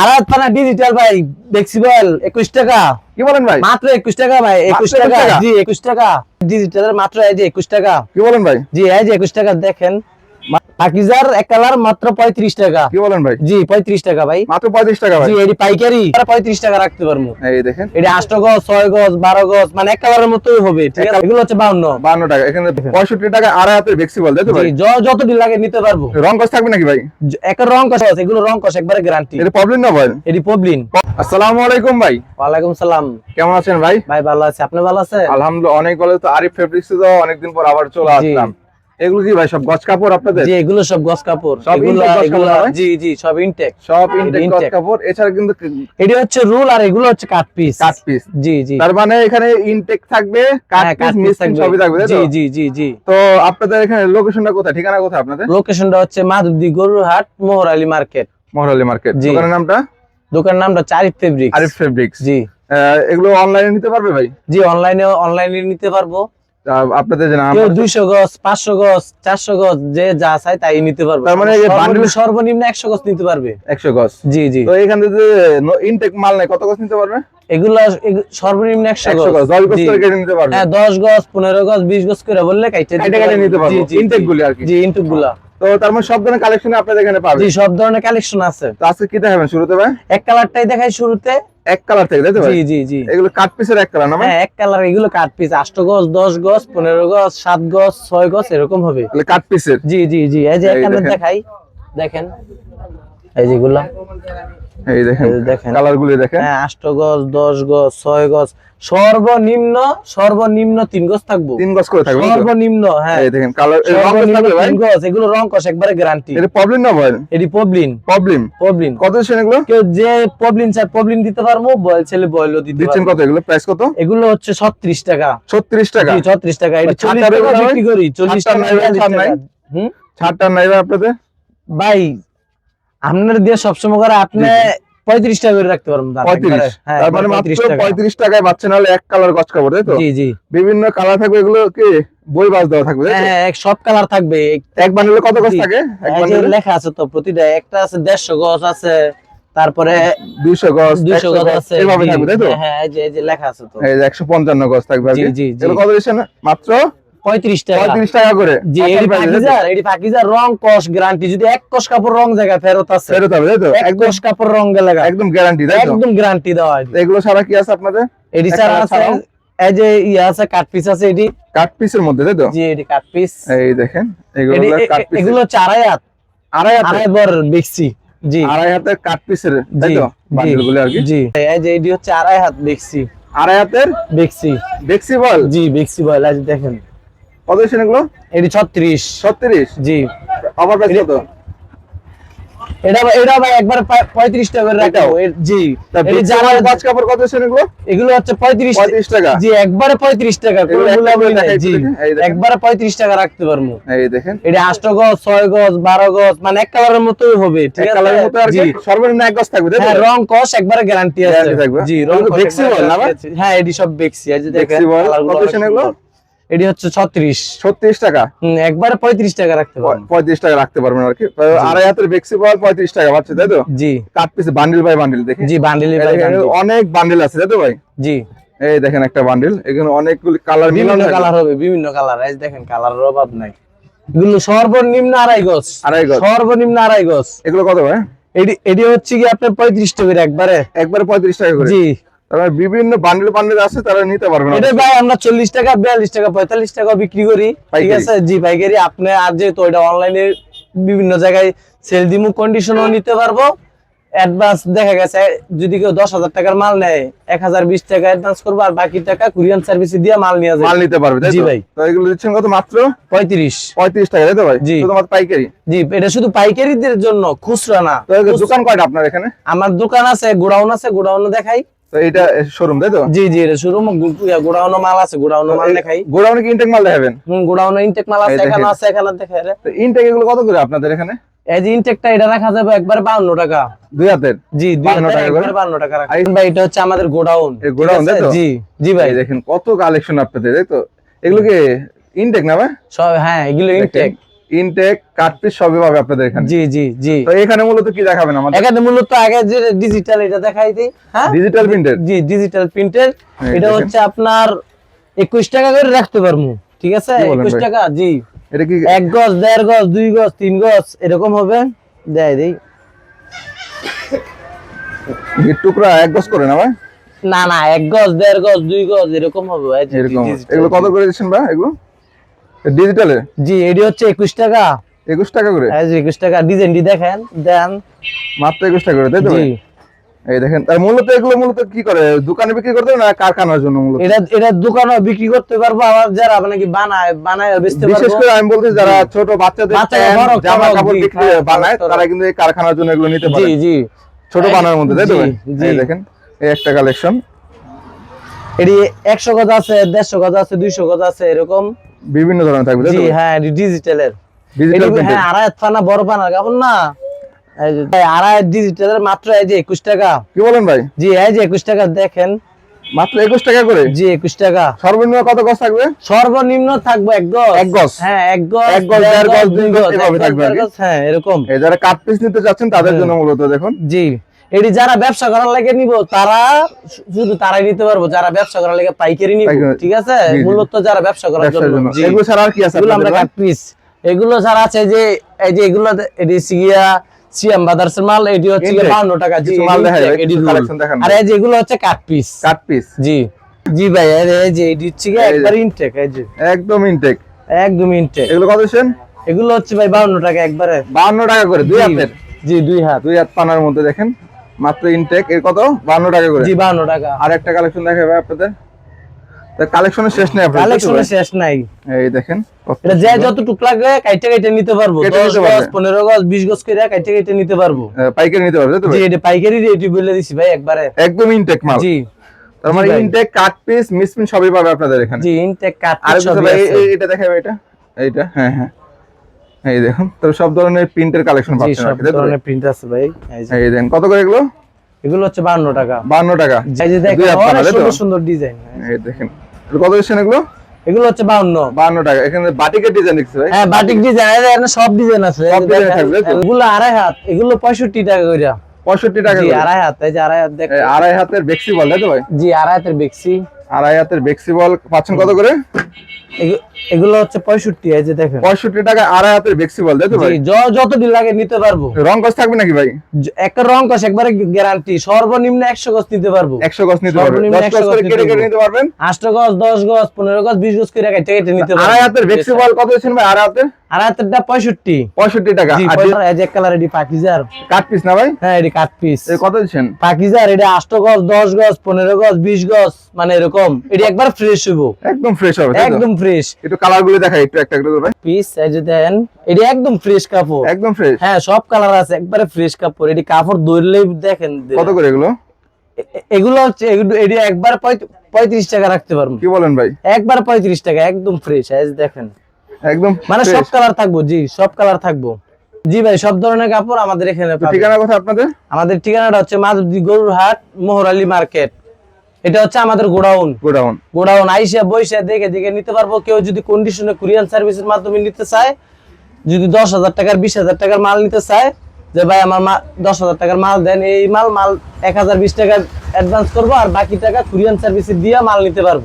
আড়াত পানা ডিজিটাল ভাই ফ্লেক্সিবল একুশ টাকা। কি বলেন ভাই? মাত্র একুশ টাকা ভাই একুশ 21 টাকা? জি একুশ টাকা। ডিজিটালের মাত্র এই যে একুশ টাকা। কি বলেন ভাই? জি এই যে একুশ টাকা দেখেন। পাকিজার এক কালার মাত্র পঁয়ত্রিশ টাকা। কি বলেন ভাই? জি পঁয়ত্রিশ টাকা ভাই। মাত্র পঁয়ত্রিশ টাকা ভাই? জি এটি পাইকারি। পঁয়ত্রিশ টাকা রাখতে পারব। এই দেখেন। এটি আষ্ট গজ ছয় গজ বারো গজ মানে এক কালারের মতোই হবে ঠিক আছে? এগুলো হচ্ছে বাউন্ন। বান্ন টাকা। এখানে পঁয়ষট্টি টাকা আড়াই হাতের ফ্লেক্সিবল তাই তো ভাই? জি যতটি লাগে নিতে পারব। রং কষ থাকবে নাকি ভাই? একটা রং কষ আছে এগুলো রং কষ একবারে গ্যারান্টি এটা প্রবলেম না ভাই? এটি পবলিন আসসালামু আলাইকুম ভাই। ওয়ালাইকুম সালাম। কেমন আছেন ভাই? ভাই ভালো আছে। আপনি ভালো আছে আলহামদুলিল্লাহ অনেক ভালো। তো আরিফ ফেব্রিক্স তো অনেকদিন পর আবার চলে আসলাম। এগুলো কি ভাই সব গছ কাপড় আপনাদের? জি এগুলো সব গস কাপড়। সব এগুলো এগুলো জি জি সব ইনটেক সব ইনটেক কাপড় এছাড়া কিন্তু এটি হচ্ছে রুল আর এগুলো হচ্ছে কাট পিস কাট পিস জি জি। তার মানে এখানে ইনটেক থাকবে কাট হ্যাঁ, পিস piece সবই থাকবে জি জি জি জি। তো আপনাদের এখানে লোকেশনটা কোথায়? ঠিকানা কোথায় আপনাদের? লোকেশনটা হচ্ছে মাধবদী গরুরহাট মোহর আলী মার্কেট। মহরালি মার্কেট। জি। দোকানের নামটা? দোকানের নামটা চারিফ ফেব্রিক আরিফ ফেব্রিক্স। জি। এগুলো অনলাইনে নিতে পারবে ভাই? জি অনলাইনে অনলাইনে নিতে পারব। আপনাদের যে কেউ দুইশো গজ পাঁচশো গজ চারশো গজ যে যা চাই তাই নিতে পারবে। তার মানে সর্বনিম্ন- সর্বনিম্ন একশো গজ নিতে পারবে। একশো গজ। জি জি। তো এখান থেকে ইনটেক মাল নেই কত গজ নিতে পারবে? এগুলা সর্বনিম্ন একশো গজ। গজ কেটে নিতে পারবে। হ্যাঁ দশ গজ পনেরো গজ বিশ গজ করে বললে কাইটে নিতে পারব। ইনটেকগুলো আর কি। জি ইনটেকগুলা। তো তার মানে সব ধরনের কালেকশন আপনাদের এখানে পাবেন। জি সব ধরনের কালেকশন আছে। তো আজকে কি দেখাবেন শুরুতে ভাই? এক কালারটাই দেখাই শুরুতে। এক কালার থেকে তাই তো জি জি জি। এগুলো কাট পিসের এক কালার না হ্যাঁ এক কালার এগুলো কাট পিস 8 গজ দশ গজ পনেরো গজ সাত গজ ছয় গজ এরকম হবে। কাট পিসের জি জি জি। এই যে এই এখানে দেখাই। দেখেন। এই যেগুলা এই দেখেন দেখেন। কালার গুলি দেখেন। হ্যাঁ গজ দশ গজ ছয় গজ সর্বনিম্ন সর্বনিম্ন তিন গজ থাকব। তিন গজ করে থাকবে সর্বনিম্ন হ্যাঁ। এই দেখেন কালার সর্বনিম্ন গজ এগুলো রং কষ একবারে গ্যারান্টি এটা প্রবলেম না ভাই এটি পবলিন প্রবলেম পবলিন কত দিচ্ছেন এগুলো? কেউ যে পবলিন চায় পবলিন দিতে পারব বয়েল ছেলে বয়েলও দিতে দিচ্ছেন কত এগুলো? প্রাইস কত? এগুলো হচ্ছে ছত্রিশ টাকা। ছত্রিশ টাকা? জি ছত্রিশ টাকা। এটা বা চল্লিশ ছাড় টাকা বিক্রি করি চল্লিশ ছাড় টাকা নাই? হুম? ছাড়টা নাই আপনাদের? ভাই আপনার দিয়ে সবসময় করে আপনি পঁয়ত্রিশ টাকা করে রাখতে পারবেন পঁয়ত্রিশ। হ্যাঁ, তার মানে মাত্র পঁয়ত্রিশ টাকায় পাচ্ছেন হলে এক কালার গছ কাপড় তাই তো? জি জি। বিভিন্ন কালার থাকবে এগুলো কি বই বাজ দেওয়া থাকবে হ্যাঁ এক- সব কালার থাকবে। এক বান্ডেলে কত গছ। থাকে? লেখা আছে তো প্রতিটা একটা আছে দেড়শো গজ আছে তারপরে দুইশো গজ দুইশো একশো গজ গজ আছে। এভাবে থাকবে তাই তো? হ্যাঁ, এই যে লেখা আছে তো। এই যে একশো পঞ্চান্ন গজ থাকবে জি, জি। কত মাত্র পঁয়ত্রিশ টাকা। পঁয়ত্রিশ টাকা করে। জি এটি price, তাই তো? পাকিজার এটি পাকিজার রং কস গ্যারান্টি যদি এক কস কাপড় রং জায়গায় ফেরত আছে ফেরত হবে তাই তো? এক কাপড় রং গেলে একদম গ্যারান্টি একদম গ্যারান্টি দেওয়া হয়। এগুলো ছাড়া কি আছে আপনাদের? এটি এক আছে এই যে ইয়ে আছে কাট পিস আছে এটি। কাট পিসের মধ্যে তাই তো? জি এটি কাট পিস এই দেখেন এগুলো এটি হলো এ- কাট পিস এগুলো হচ্ছে আড়াই হাত। আড়াই হাতে আড়াই বর বেচছি জি। আড়াই হাতে কাট পিসের তাই তো? বান্ডেলগুলো আর কি? জি এই যে এটি হচ্ছে আড়াই হাত আড়াই হাতের? বেচছি দেখছি বল? জি বেচছি বল যে দেখেন। কত দিচ্ছেন এগুলো? এটি ছত্রিশ। ছত্রিশ? জি। অফার প্রাইস কত? এটা এটা ভাই একবার পঁয়ত্রিশ টাকা করে রাখব জি। তা এটি বেচছি যারা বল পাঁচ কাপড় কত দিচ্ছেন এগুলো? এগুলো হচ্ছে পঁয়ত্রিশ পঁয়ত্রিশ টাকা। জি একবারে পঁয়ত্রিশ টাকা কোনো এগুলো একটা মূল্যায়ন করে নাই, জি একটু দেখি, এই দেখেন। একবারে পঁয়ত্রিশ টাকা রাখতে পারব। এই দেখেন। এটা আষ্ট গজ ছয় গজ বারো গজ মানে এক কালারের মতোই হবে ঠিক আছে? কালারের মতো আর কি? সর্বনিম্ন এক গজ থাকবে হ্যাঁ রং কস একবারে গ্যারান্টি আছে। থাকবে। জি রং না হ্যাঁ এটি সব দেখেন কত সেন এগুলো? এটি হচ্ছে ছত্রিশ। ছত্রিশ টাকা? একবারে পঁয়ত্রিশ টাকা রাখতে পারব পঁয়ত্রিশ টাকা রাখতে পারবেন আর কি। আড়াই হাতের বেক্সি বল পঁয়ত্রিশ টাকা পাচ্ছে তাই তো? জি। Cut piece bundle by bundle দেখি। জি বান্ডিল অনেক বান্ডিল আছে তাই তো ভাই? জি। এই দেখেন একটা বান্ডিল এখানে অনেকগুলি কালার বিভিন্ন কালার হবে বিভিন্ন কালার এই দেখেন কালারের অভাব নাই। এগুলো সর্বনিম্ন আড়াই গজ। আড়াই গজ। সর্বনিম্ন আড়াই গজ। এগুলো কত ভাই? এটি এটি হচ্ছে কি আপনার পঁয়ত্রিশ টাকা একবারে? একবারে পঁয়ত্রিশ টাকা করে। জি। তারপরে বিভিন্ন বান্ডিল বান্ডিল আছে তারা নিতে পারবেন এটা ভাই আমরা চল্লিশ টাকা বিয়াল্লিশ টাকা পঁয়তাল্লিশ টাকা বিক্রি করি। ঠিক আছে? জি পাইকারি। আপনি আর যেহেতু এটা অনলাইনে বিভিন্ন জায়গায় সেল দিমু কন্ডিশনও নিতে পারব। অ্যাডভান্স দেখা গেছে যদি কেউ দশ হাজার টাকার মাল নেয় এক হাজার বিশ টাকা অ্যাডভান্স করব আর বাকি টাকা কুরিয়ান সার্ভিসে দিয়ে মাল নিয়ে মাল নিতে পারবে জি ভাই। তো এগুলো দিচ্ছেন কত মাত্র? পঁয়ত্রিশ। পঁয়ত্রিশ টাকা তাই তো ভাই? জি। শুধুমাত্র পাইকারি? জি এটা শুধু পাইকারিদের জন্য খুচরা না। দোকান কয়টা আপনার এখানে? আমার দোকান আছে গোডাউন আছে গোডাউন দেখাই। তো এটা শোরুম তাই তো? জি জি এটা শুরু গোডাউন মাল আছে গোডাউন মাল দেখাই। গোডাউনে কি ইনটেক মাল দেখাবেন? হুম গোডাউন ইনটেক মাল আছে এখানে দেখেন। আছে এখানে দেখাই রে তো ইনটেক এগুলো কত করে আপনাদের এখানে? এই যে ইনটেকটা এটা রাখা যাবে একবার বাউন্ন টাকা। দুই হাতের? জি দুই 52 টাকা একবার বাউন্ন টাকা রাখা। ভাই এটা হচ্ছে আমাদের গোডাউন। এই গোডাউন, তাই তো? জি জি ভাই। দেখেন কত কালেকশন আপনাদের তাই তো? এগুলো কি ইনটেক না ভাই? সব হ্যাঁ এগুলো ইনটেক ইনটেক কাটপিস সবই পাবে আপনাদের এখানে। জি জি জি। তো এখানে মূলত কি দেখাবেন আমাদের? এখানে মূলত আগে যে ডিজিটাল এটা দেখাই দিই হ্যাঁ? ডিজিটাল প্রিন্টের জি ডিজিটাল প্রিন্টের এটা হচ্ছে আপনার একুশ টাকা করে রাখতে পারব ঠিক আছে? কি বলেন একুশ ভাই? টাকা জি। এটা কি এক গজ দেড় গজ দুই গজ তিন গজ এরকম হবে। দেয় দিই। টুকরা এক গজ করে না ভাই? না না এক গজ দেড় গজ দুই গজ এরকম হবে এরকম এগুলো কত করে দিচ্ছেন ভাই এগুলো? ডিজিটালে জি এটি হচ্ছে একুশ টাকা। একুশ টাকা করে? একুশ টাকা ডিজাইনটি দেখেন দেন। মাত্র একুশ টাকা করে তাই তো জি। এই দেখেন তার মূলত এগুলো মূলত কি করে? দোকানে বিক্রি করতে না কারখানার জন্য মূলত? এটা এটা দোকানে বিক্রি করতে পারব আবার যারা মানে কি বানায় বানায় বেচতে বিশেষ করে আমি বলতে যারা ছোট বাচ্চাদের জামা কাপড় বিক্রি হ্যাঁ, বানায় তারা কিন্তু এই কারখানার জন্য এগুলো নিতে জি পারে। জি ছোট বানানোর মধ্যে তাই তো জি, এই দেখেন এই একটা কালেকশন এটি একশো গজ আছে দেড়শো গজ আছে দুইশো গজ আছে এরকম। বিভিন্ন ধরনের থাকবে জি হ্যাঁ ডিজিটালের ডিজিটাল এটি হ্যাঁ আড়াই পানা বড় পানার কাপড় না? এই যে ভাই, আড়াই ডিজিটালের মাত্র এই যে একুশ টাকা। কি বলেন ভাই? জি এই যে একুশ টাকা দেখেন। মাত্র একুশ টাকা করে? জি একুশ টাকা। সর্বনিম্ন কত গজ থাকবে? সর্বনিম্ন থাকবে এক গজ। এক গজ? হ্যাঁ এক গজ এক গজ, দেড় গজ, দুই গজ, এভাবে থাকবে হ্যাঁ এরকম। এই যারা কাট পিস নিতে চাচ্ছেন তাদের। জন্য মূলত দেখুন। জি। এটি যারা ব্যবসা করার লাগে নিব তারা শুধু তারাই নিতে পারব যারা ব্যবসা করার লাগে পাইকারি নিব ঠিক আছে। মূলত যারা ব্যবসা করার জন্য। এগুলো ছাড়া আর কি আছে এগুলো আমরা কাট পিস। এগুলো ছাড়া আছে যে এই যে এগুলো এটি সিগিয়া সিয়াম বাদার্সের মাল এটি হচ্ছে Intake। 52 টাকা। জি মাল ভাই, intake, এটি roll। দেখান আর এই যে এগুলো হচ্ছে কাট পিস। Cut piece. জি। জি ভাই এই এই যে এটি হচ্ছে একবার ইনটেক এই যে। একদম ইনটেক। একদম ইনটেক। এগুলো কত দিচ্ছেন? এগুলো হচ্ছে ভাই 52 টাকা একবারে। বাহান্ন টাকা করে দুই হাতের? জি দুই হাত। দুই হাত পানার মধ্যে দেখেন। মাত্র ইনটেক এর কত? বাহান্ন টাকা করে। জি 52 টাকা। আর একটা কালেকশন দেখাবে আপনাদের। কালেকশনের শেষ নেই আপনাদের কালেকশনের শেষ নাই। এই দেখেন এটা যে সুন্দর। যতটুক লাগে কাইটে কাইটে নিতে পারব। কেটে 10 নিতে গজ পারবে। 15 গজ 20 গজ করে কাইটে কাইটে নিতে পারব। পাইকারি নিতে পারবে তো জি এটা পাইকারি রেটই বলে দিছি ভাই একবারে। একদম ইনটেক মাল। জি। তার মানে। ইনটেক কাট পিস মিসপ্রিন্ট সবই পাবে আপনাদের এখানে। জি ইনটেক কাট আর সবই আছে। এটা দেখাবে এটা। এইটা হ্যাঁ হ্যাঁ। এই দেখুন তো সব ধরনের প্রিন্টের কালেকশন পাচ্ছেন সব? ধরনের প্রিন্ট আছে ভাই। এই দেখেন কত করে এগুলো? এগুলো হচ্ছে 52 টাকা। বান্ন টাকা। এই যে দেখেন? সুন্দর সুন্দর ডিজাইন এই দেখেন কত দিচ্ছেন এগুলো? এগুলো হচ্ছে 52 বান্ন টাকা। এখানে বাটিকের ডিজাইন দেখছি ভাই। হ্যাঁ বাটিক ডিজাইন এখানে সব ডিজাইন আছে। সব দেখেন, থাকবে এগুলো আড়াই হাত। এগুলো 65 টাকা কইরা। পঁয়ষট্টি টাকা জি করে। আড়াই হাত এই যে আড়াই হাত দেখ এই আড়াই হাতের বেক্সি বল তো ভাই? জি আড়াই হাতের বেক্সি। আড়াই হাতের বেক্সি বল পাচ্ছেন কত করে? এগুলো হচ্ছে 65 এই যে দেখেন। পঁয়ষট্টি টাকা আড়াই হাতের বেক্সি বল ভাই? লাগে নিতে পারব। রং কস থাকবে নাকি ভাই? একটা রং একবারে গ্যারান্টি সর্বনিম্ন একশো গজ নিতে পারব। একশো গজ নিতে পারবেন সর্বনিম্ন দশ গজ করে কেটে কেটে নিতে পারবেন? গজ দশ গজ পনেরো গজ বিশ গজ করে কেটে কেটে নিতে পারব। আড়াই হাতের বেক্সি বল কত দিচ্ছেন ভাই? আড়াই হাতের? হাতেরটা পঁয়ষট্টি। টাকা। আর এই যে কালার এটি পাকিজার। কাট পিস না ভাই? হ্যাঁ এটি কাট পিস। এ কত দিচ্ছেন? পাকিজার এটা আষ্ট গজ দশ গজ পনেরো গজ বিশ গজ মানে এরকম এটি একবার ফ্রেশ হইব। একদম ফ্রেশ হবে একদম ফ্রেশ একটু কালারগুলো দেখাই একটু একটা একটা করে ভাই। পিস এই যে দেন এটি একদম ফ্রেশ কাপড়। একদম ফ্রেশ হ্যাঁ সব কালার আছে একবারে ফ্রেশ কাপড়। এটি কাপড় ধরলেই দেখেন কত করে এগুলো? এগুলো হচ্ছে এটি একবার পঁয়ত- পঁয়ত্রিশ টাকা রাখতে পারব। কি বলেন ভাই? একবার পঁয়ত্রিশ টাকা একদম ফ্রেশ দেখেন। একদম মানে সব কালার থাকব জি সব কালার থাকব। জি ভাই সব ধরনের কাপড় আমাদের এখানে। ঠিকানা কথা আপনাদের? আমাদের ঠিকানাটা হচ্ছে মাধবদী গরুরহাট মোহরালি মার্কেট। এটা হচ্ছে আমাদের গোডাউন। গোডাউন। গোডাউন আইসা বইসা দেখে দেখে নিতে পারব। কেউ যদি কন্ডিশনে কুরিয়ান সার্ভিসের মাধ্যমে নিতে চায় যদি দশ হাজার টাকার বিশ হাজার টাকার মাল নিতে চায় যে ভাই আমার দশ হাজার টাকার মাল দেন এই মাল মাল এক হাজার বিশ টাকা অ্যাডভান্স করব আর বাকি টাকা কুরিয়ান সার্ভিসে দিয়ে মাল নিতে পারব।